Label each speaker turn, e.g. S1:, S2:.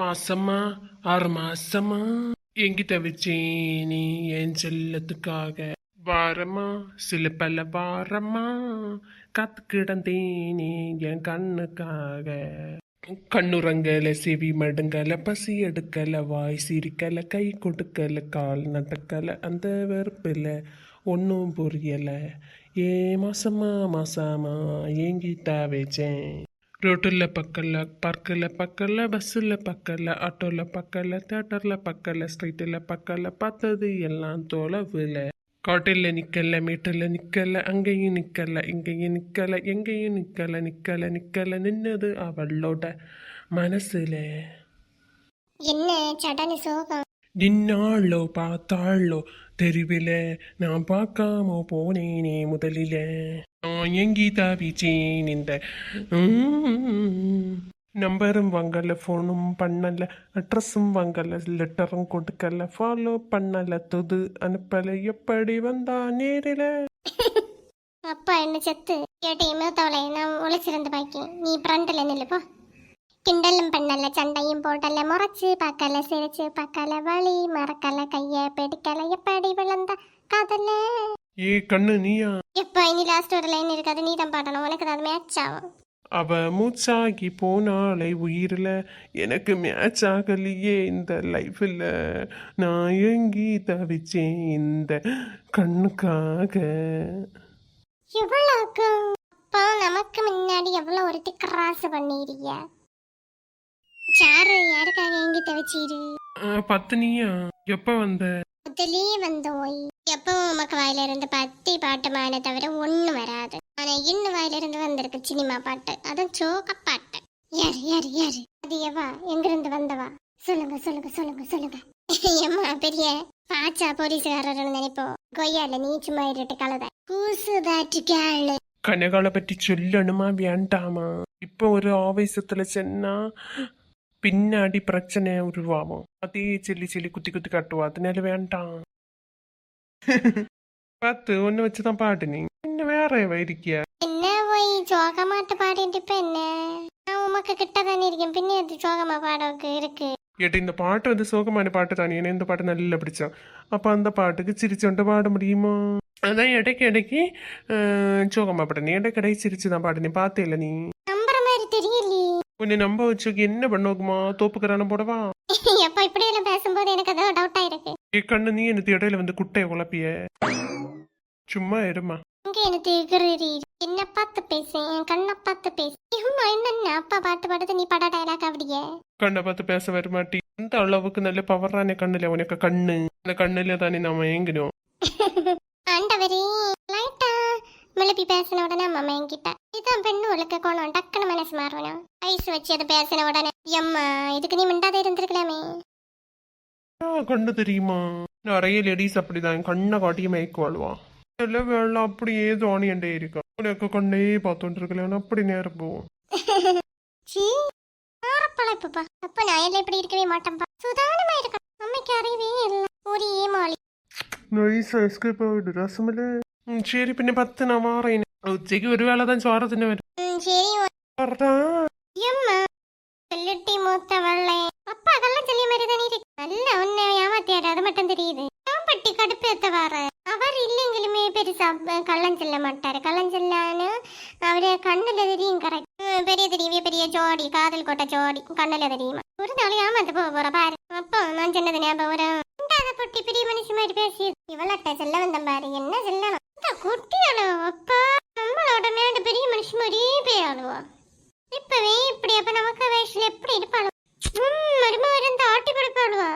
S1: மாசமா ஆறு மாசமா? எங்கிட்ட வச்சே நீ என் செல்லத்துக்காக. வாரமா சில பல வாரமா? காத்து கிடந்தேனே என் கண்ணுக்காக. கண்ணுறங்கல செவி மடுங்கல பசி எடுக்கல வாய் சிரிக்கல கை கொடுக்கல கால் நடக்கல அந்த வெறுப்பில் ஒன்றும் புரியல. ஏ மாசமா மாசமா ஏங்கிட்டா வச்சேன். ரோட்டில் பக்கல்ல பார்க்கில் பக்கல்ல பஸ்ஸில் பக்கல்ல ஆட்டோவில் பக்கல்ல தேட்டரில் பக்கல்ல ஸ்ட்ரீட்டில் பக்கல்ல பார்த்தது எல்லாம் தொலைவில். காட்டில் நிற்கல மீட்டில் நிற்கல அங்கேயும் நிற்கல இங்கேயும் நிற்கல எங்கேயும் நிற்கல நிற்கல நிற்கல நின்னது அவளோட மனசில்.
S2: என்ன சடனு சோகம்?
S1: நின்னாளோ பார்த்தாளோ தெருவில் நான் பார்க்காம போனேனே முதலில. நான் எங்கி தாவிச்சேன் இந்த நம்பரும் வாங்கல ஃபோனும் பண்ணல அட்ரஸும் வாங்கல லெட்டரும் கொடுக்கல ஃபாலோ பண்ணல துது அனுப்பல எப்படி வந்தா நேரில?
S2: அப்பா என்ன செத்து? கேட்டையும் தவளை நான் உழைச்சிருந்து பாக்கி நீ ஃப்ரண்ட்ல நில்லுப்போ கிண்டலும் பண்ணல சண்டையும் போடல முறைச்சு பார்க்கல சிரிச்சு பார்க்கல வழி மறக்கல கைய பிடிக்கல எப்படி விழுந்த காதல்ல
S1: ஏ கண்ணு நீயா?
S2: எப்பா இனி லாஸ்ட் ஒரு லைன் இருக்காது நீ தான் பாடணும் உனக்கு அது மேட்ச் ஆகும்
S1: அவ மூச்சாகி போனாலே உயிரில் எனக்கு மேட்ச் ஆகலையே இந்த லைஃப்பில் நான் எங்கி தவிச்சேன் இந்த கண்ணுக்காக.
S2: அப்பா நமக்கு முன்னாடி எவ்வளோ ஒருத்தி கிராஸ் பண்ணிடுறிய சாரு யாருக்காக எங்கிட்ட வச்சிரு?
S1: ஆ, பத்தினியா? எப்போ வந்த?
S2: முதலே வந்தோய். எப்பவும் உமக்கு வாயில இருந்து பத்தி பாட்டுமான தவிர ஒண்ணு வராது. ஆனா இன்னும் வாயில இருந்து வந்திருக்கு சினிமா பாட்டு. அதுவும் சோக பாட்டு. யாரு யாரு யாரு? அது எவா? எங்க இருந்து வந்தவா? சொல்லுங்க சொல்லுங்க சொல்லுங்க சொல்லுங்க. ஏம்மா பெரிய பாச்சா போலீஸ்காரர் நினைப்போம் கொய்யால நீ சும்மா இருட்டு கலத. கூசு தாட்டு கேளு.
S1: கனகாலை பற்றி சொல்லணுமா வேண்டாமா? இப்போ ஒரு ஆவேசத்துல சென்னா பின்னாடி பிரச்சனை உருவாகும். அதே சொல்லி சொல்லி குத்தி குத்தி காட்டுவா. அதனால வேண்டாம். பார்த்து ஒன்று வச்சுதான் பாடு நீ. இன்னும் வேற இருக்கியா?
S2: என்ன போய் சோகமாட்டு பாடிட்டு இப்ப என்ன? நான் உமக்கு கிட்ட தானே இருக்கேன். பின்ன அது சோகமா பாடவுக்கு இருக்கு?
S1: ஏட்ட இந்த பாட்டு வந்து சோகமான பாட்டு தானே. ஏன்னா இந்த பாட்டு நல்லா பிடிச்சான் அப்போ அந்த பாட்டுக்கு சிரிச்சோண்டு பாட முடியுமா? அதான் இடைக்கு இடைக்கு அஹ், சோகமா பாடுனே இடைக்கு இடைக்கு சிரிச்சு தான் பாடுனே பார்த்தே இல்லை நீ
S2: நம்புற மாதிரி
S1: உன்னை நம்ப வச்சுக்கு என்ன பண்ணுவோக்குமா? தோப்புக்கிறான போடவா?
S2: எப்ப இப்படி எல்லாம் பேசும்போது எனக்கு அதான் டவுட்டா இருக்கு
S1: ஏ கண்ணு நீ எனக்கு இடையில வந்து குட்டையை குழப்பிய? சும்மா இருமா.
S2: இங்க எனக்கு எகிறி என்ன பார்த்து பேசு என் கண்ணை பார்த்து பேசு. அம்மா என்ன அப்பா பாட்டு பாடுது நீ பட டயலாக் அப்படியே
S1: கண்ணை பார்த்து பேச வருமாட்டி அந்த அளவுக்கு நல்ல பவரான கண்ணுல உனக்கு கண்ணு. அந்த கண்ணுல தானே நாம ஏங்கினோம்.
S2: ஆண்டவரே. மிளப்பி பேசின உடனே அம்மா என்கிட்ட இதான் பெண்ணு உலக்க கோணம் டக்குன்னு மனசு மாறணும் ஐஸ் வச்சு அதை பேசின உடனே எம்மா இதுக்கு நீ மிண்டாத இருந்திருக்கலாமே
S1: ஆ, கண்ணு தெரியுமா நிறைய லேடிஸ் அப்படிதான் கண்ணை காட்டியே மயக்குவாளுவா சில வேலை அப்படியே தோணியண்டே இருக்கும் உனக்கு கண்ணே பார்த்துட்டு இருக்கல அப்படி நேரம் போவோம்
S2: சீ ஆரப்பழப்புப்பா அப்ப நான் எல்லாம் இப்படி இருக்கவே மாட்டேன்ப்பா சுதாரணமா இருக்கணும் அம்மைக்கு அறிவே இல்லை ஒரே மாலி
S1: നൈസ് എസ്കേപ്പ് ആയിട്ട് രസമില്ലേ ഉം, ശരി പിന്നെ പത്തിന് മാറിന് ഉച്ചയ്ക്ക് ഒരു വേള തന്നെ ചോറ തന്നെ വരും. അവരില്ലെങ്കിലുമേ
S2: പെരുസാ കള്ളം ചെല്ല മാട്ടാര്. കള്ളം ചെല്ലാന് അവർ കണ്ണിൽ തിരിയും പെരിയ തിരിയ പെരിയ ജോടി കാതൽ കൊട്ട ജോടി കണ്ണിൽ തിരിയും ഒരു നാൾ ഞാൻ മതി പോറ അപ്പൊ ഞാൻ ചെന്നതിനാ പോരാ. പൊട്ടി പെരിയ മനുഷ്യന്മാര് പേശിയത്? ഇവളട്ടെ ചെല്ലവന്തം പാരി എന്നെ ചെല്ലണം. குட்டி அழுவா அப்பா நம்மளோட நாட்டு பெரிய மனுஷன் மாதிரியே போய் அழுவா இப்பவே இப்படி அப்ப நமக்கு வயசுல எப்படி இருப்பாளோ மருமக இருந்து ஆட்டி படுப்பாளுவா.